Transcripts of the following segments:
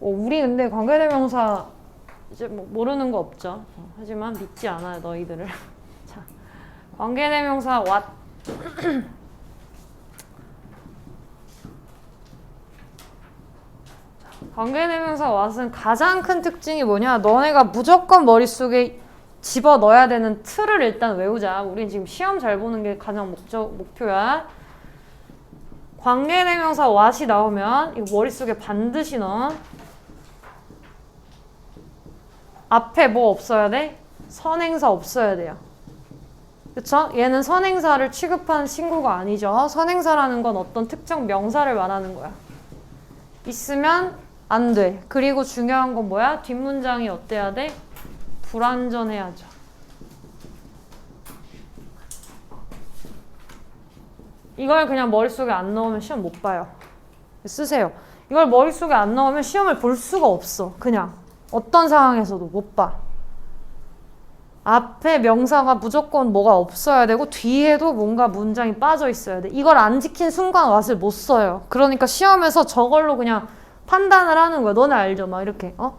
어, 우리 근데 관계대명사 이제 뭐 모르는 거 없죠. 어, 하지만 믿지 않아요 너희들을. 자, 관계대명사 what 관계대명사 what은 가장 큰 특징이 뭐냐? 너네가 무조건 머릿속에 집어 넣어야 되는 틀을 일단 외우자. 우린 지금 시험 잘 보는 게 가장 목적 목표야. 관계대명사 what이 나오면 이거 머릿속에 반드시 넣어. 앞에 뭐 없어야 돼? 선행사 없어야 돼요. 그쵸? 얘는 선행사를 취급한 친구가 아니죠. 선행사라는 건 어떤 특정 명사를 말하는 거야. 있으면 안 돼. 그리고 중요한 건 뭐야? 뒷문장이 어때야 돼? 불완전해야죠. 이걸 그냥 머릿속에 안 넣으면 시험 못 봐요. 쓰세요. 이걸 머릿속에 안 넣으면 시험을 볼 수가 없어. 그냥. 어떤 상황에서도 못 봐. 앞에 명사가 무조건 뭐가 없어야 되고 뒤에도 뭔가 문장이 빠져 있어야 돼. 이걸 안 지킨 순간 왓을 못 써요. 그러니까 시험에서 저걸로 그냥 판단을 하는 거야. 너네 알죠? 막 이렇게 어?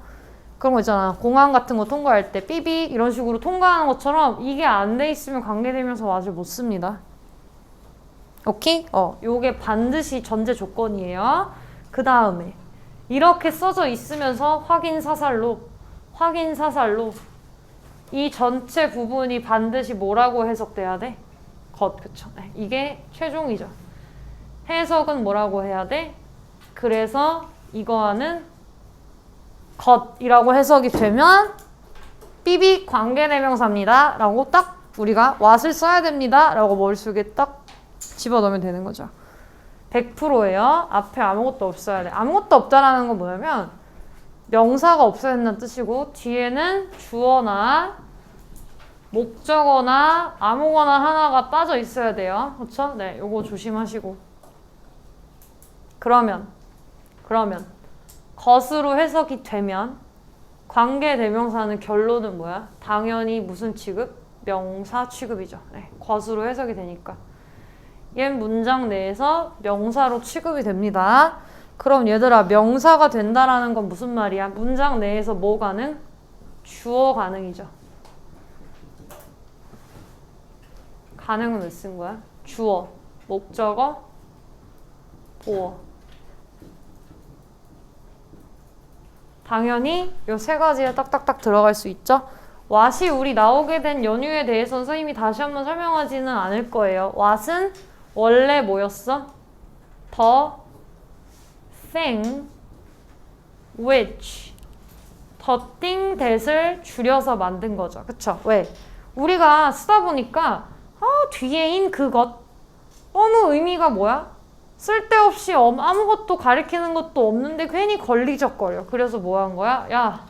그런 거 있잖아. 공항 같은 거 통과할 때 삐빅 이런 식으로 통과하는 것처럼 이게 안 돼 있으면 관계되면서 왓을 못 씁니다. 오케이? 어, 요게 반드시 전제 조건이에요. 그 다음에 이렇게 써져 있으면서 확인 사살로 확인 사살로 이 전체 부분이 반드시 뭐라고 해석돼야 돼? 것, 그쵸? 네, 이게 최종이죠. 해석은 뭐라고 해야 돼? 그래서 이거와는 것이라고 해석이 되면 삐빅 관계대명사입니다. 라고 딱 우리가 what을 써야 됩니다. 라고 머릿속에 딱 집어넣으면 되는 거죠. 100%예요. 앞에 아무것도 없어야 돼. 아무것도 없다라는 건 뭐냐면 명사가 없어야 된다는 뜻이고 뒤에는 주어나 목적어나 아무거나 하나가 빠져 있어야 돼요. 그렇죠? 네, 요거 조심하시고. 그러면 그러면 것으로 해석이 되면 관계 대명사는 결론은 뭐야? 당연히 무슨 취급? 명사 취급이죠. 네, 것으로 해석이 되니까. 옛 문장 내에서 명사로 취급이 됩니다. 그럼 얘들아 명사가 된다라는 건 무슨 말이야? 문장 내에서 뭐 가능? 주어 가능이죠. 가능은 왜 쓴 거야? 주어, 목적어, 보어. 당연히 요 세 가지에 딱딱딱 들어갈 수 있죠. 왓이 우리 나오게 된 연유에 대해서 선생님이 다시 한번 설명하지는 않을 거예요. 왓은 원래 뭐였어? The thing which the thing that을 줄여서 만든 거죠. 그쵸? 왜? 우리가 쓰다 보니까 아, 뒤에 인 그것 너무 의미가 뭐야? 쓸데없이 엄- 아무것도 가리키는 것도 없는데 괜히 걸리적거려. 그래서 뭐 한 거야? 야,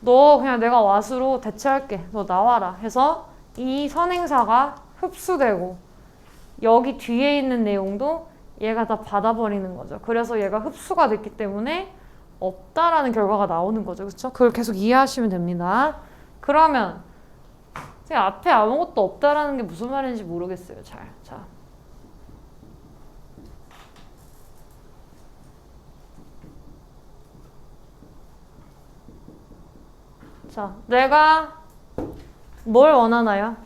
너 그냥 내가 왓으로 대체할게. 너 나와라. 해서 이 선행사가 흡수되고 여기 뒤에 있는 내용도 얘가 다 받아버리는 거죠. 그래서 얘가 흡수가 됐기 때문에 없다라는 결과가 나오는 거죠. 그렇죠? 그걸 계속 이해하시면 됩니다. 그러면 제가 앞에 아무것도 없다라는 게 무슨 말인지 모르겠어요. 잘. 자. 자, 내가 뭘 원하나요?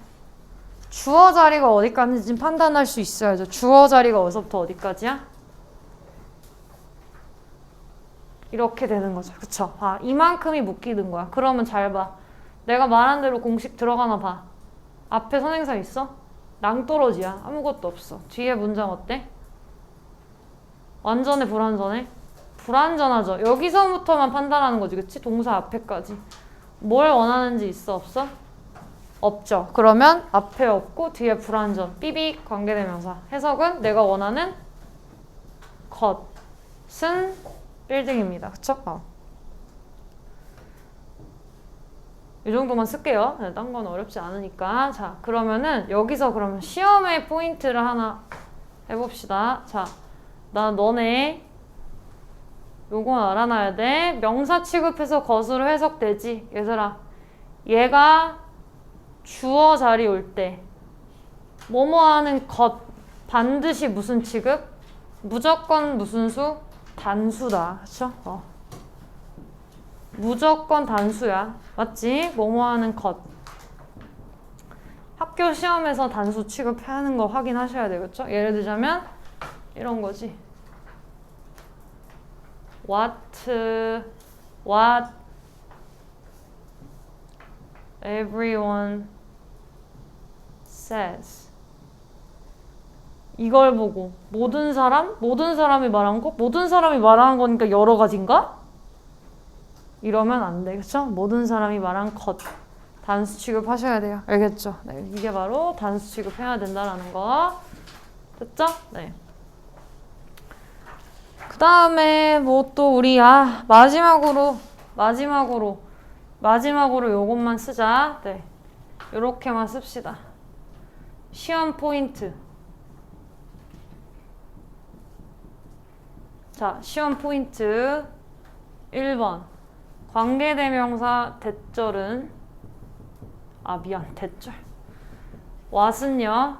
주어 자리가 어디까지인지 판단할 수 있어야죠. 주어 자리가 어디서부터 어디까지야? 이렇게 되는 거죠. 그쵸? 봐. 이만큼이 묶이는 거야. 그러면 잘 봐. 내가 말한 대로 공식 들어가나 봐. 앞에 선행사 있어? 낭떠러지야. 아무것도 없어. 뒤에 문장 어때? 완전해, 불완전해? 불완전하죠. 여기서부터만 판단하는 거지. 그치? 동사 앞에까지. 뭘 원하는지 있어, 없어? 없죠. 그러면 앞에 없고 뒤에 불완전. 삐빅 관계대명사. 해석은 내가 원하는 것은 빌딩입니다. 그쵸? 어. 이 정도만 쓸게요. 네, 딴건 어렵지 않으니까. 자, 그러면은 여기서 그러면 시험의 포인트를 하나 해봅시다. 자, 나 너네 요건 알아놔야 돼. 명사 취급해서 것으로 해석되지. 얘들아, 얘가 주어 자리 올 때 뭐뭐 하는 것 반드시 무슨 취급? 무조건 무슨 수? 단수다. 그쵸? 어. 무조건 단수야. 맞지? 뭐뭐 하는 것. 학교 시험에서 단수 취급하는 거 확인하셔야 되겠죠? 예를 들자면 이런 거지. What, what everyone says. 이걸 보고 모든 사람, 모든 사람이 말한 거, 모든 사람이 말하는 거니까 여러 가지인가? 이러면 안 되겠죠? 모든 사람이 말한 것 단수 취급하셔야 돼요. 알겠죠? 네, 이게 바로 단수 취급해야 된다라는 거. 됐죠? 네. 그 다음에 뭐 또 우리 아 마지막으로 마지막으로 마지막으로 요것만 쓰자. 네. 요렇게만 씁시다. 시험 포인트. 자, 시험 포인트 1번. 관계대명사 대절은 아 미안 대절 what은요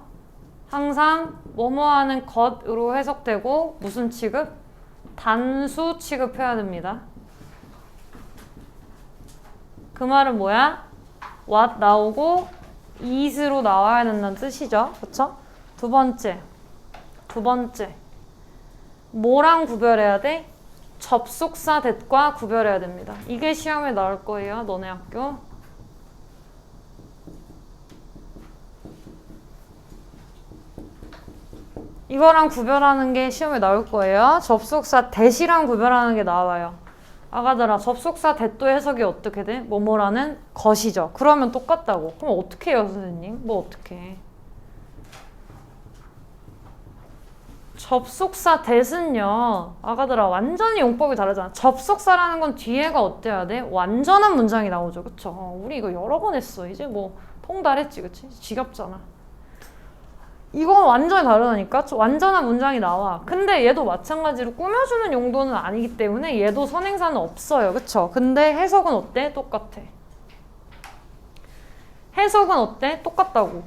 항상 뭐뭐 하는 것으로 해석되고 무슨 취급? 단수 취급해야 됩니다. 그 말은 뭐야? what 나오고 is로 나와야 된다는 뜻이죠. 그쵸? 두 번째 두 번째 뭐랑 구별해야 돼? 접속사 that과 구별해야 됩니다. 이게 시험에 나올 거예요. 너네 학교. 이거랑 구별하는 게 시험에 나올 거예요. 접속사 that이랑 구별하는 게 나와요. 아가들아, 접속사 that도 해석이 어떻게 돼? 뭐뭐라는 것이죠. 그러면 똑같다고. 그럼 어떻게 해요, 선생님? 뭐 어떻게 해? 접속사 that은요 아가들아 완전히 용법이 다르잖아 접속사라는 건 뒤에가 어때야 돼? 완전한 문장이 나오죠? 어, 우리 이거 여러 번 했어 이제 뭐 통달했지 그치? 지겹잖아 이건 완전히 다르다니까 완전한 문장이 나와 근데 얘도 마찬가지로 꾸며주는 용도는 아니기 때문에 얘도 선행사는 없어요 그쵸? 근데 해석은 어때? 똑같아 해석은 어때? 똑같다고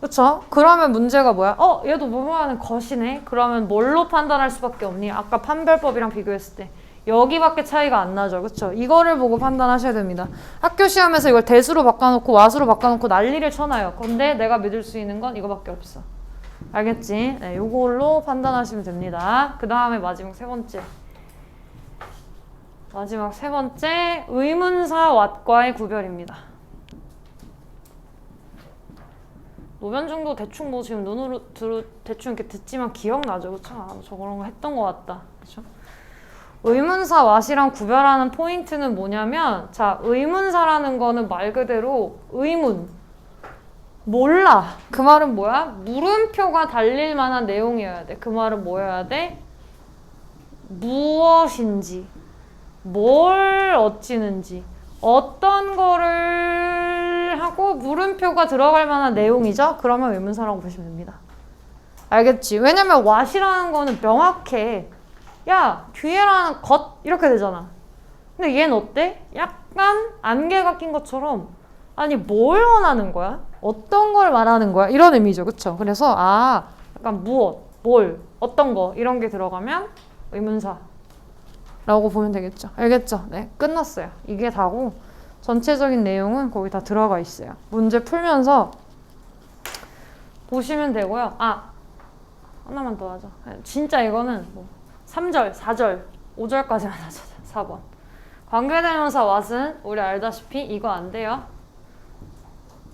그쵸? 그러면 문제가 뭐야? 어, 얘도 뭐뭐 하는 것이네? 그러면 뭘로 판단할 수밖에 없니? 아까 판별법이랑 비교했을 때. 여기밖에 차이가 안 나죠. 그쵸? 이거를 보고 판단하셔야 됩니다. 학교 시험에서 이걸 대수로 바꿔놓고 와수로 바꿔놓고 난리를 쳐놔요. 근데 내가 믿을 수 있는 건 이거밖에 없어. 알겠지? 네, 요걸로 판단하시면 됩니다. 그 다음에 마지막 세 번째. 마지막 세 번째, 의문사 what과의 구별입니다. 노변중도 대충 뭐 지금 눈으로 들 대충 이렇게 듣지만 기억나죠, 그렇죠? 아, 저런 거 했던 것 같다, 그렇죠? 의문사 what이랑 구별하는 포인트는 뭐냐면, 자, 의문사라는 거는 말 그대로 의문, 몰라. 그 말은 뭐야? 물음표가 달릴 만한 내용이어야 돼. 그 말은 뭐여야 돼? 무엇인지, 뭘 어찌는지, 어떤 거를 하고 물음표가 들어갈 만한 내용이죠? 그러면 의문사라고 보시면 됩니다. 알겠지? 왜냐면 what이라는 거는 명확해. 야, 뒤에라는 것 이렇게 되잖아. 근데 얘는 어때? 약간 안개가 낀 것처럼 아니 뭘 원하는 거야? 어떤 걸 말하는 거야? 이런 의미죠. 그쵸? 그래서 아 약간 무엇, 뭘, 어떤 거 이런 게 들어가면 의문사 라고 보면 되겠죠. 알겠죠? 네, 끝났어요. 이게 다고 전체적인 내용은 거기 다 들어가 있어요. 문제 풀면서 보시면 되고요. 아, 하나만 더 하자. 진짜 이거는 뭐 3절, 4절, 5절까지만 하자. 4번. 관계대명사 what은 우리 알다시피 이거 안 돼요.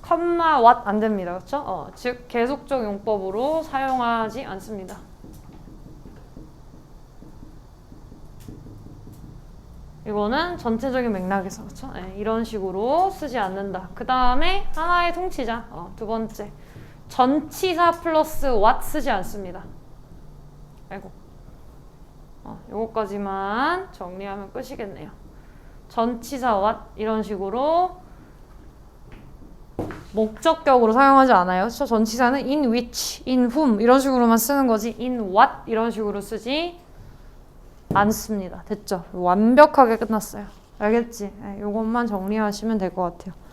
컴마 what 안 됩니다. 그렇죠? 어, 즉 계속적 용법으로 사용하지 않습니다. 이거는 전체적인 맥락에서 그렇죠? 네, 이런 식으로 쓰지 않는다. 그 다음에 하나의 통치자. 어, 두 번째. 전치사 플러스 what 쓰지 않습니다. 아이고. 어, 요거까지만 정리하면 끝이겠네요. 전치사 what 이런 식으로 목적격으로 사용하지 않아요. 그렇죠? 전치사는 in which, in whom 이런 식으로만 쓰는 거지 in what 이런 식으로 쓰지 않습니다. 됐죠? 완벽하게 끝났어요. 알겠지? 네, 이것만 정리하시면 될 것 같아요.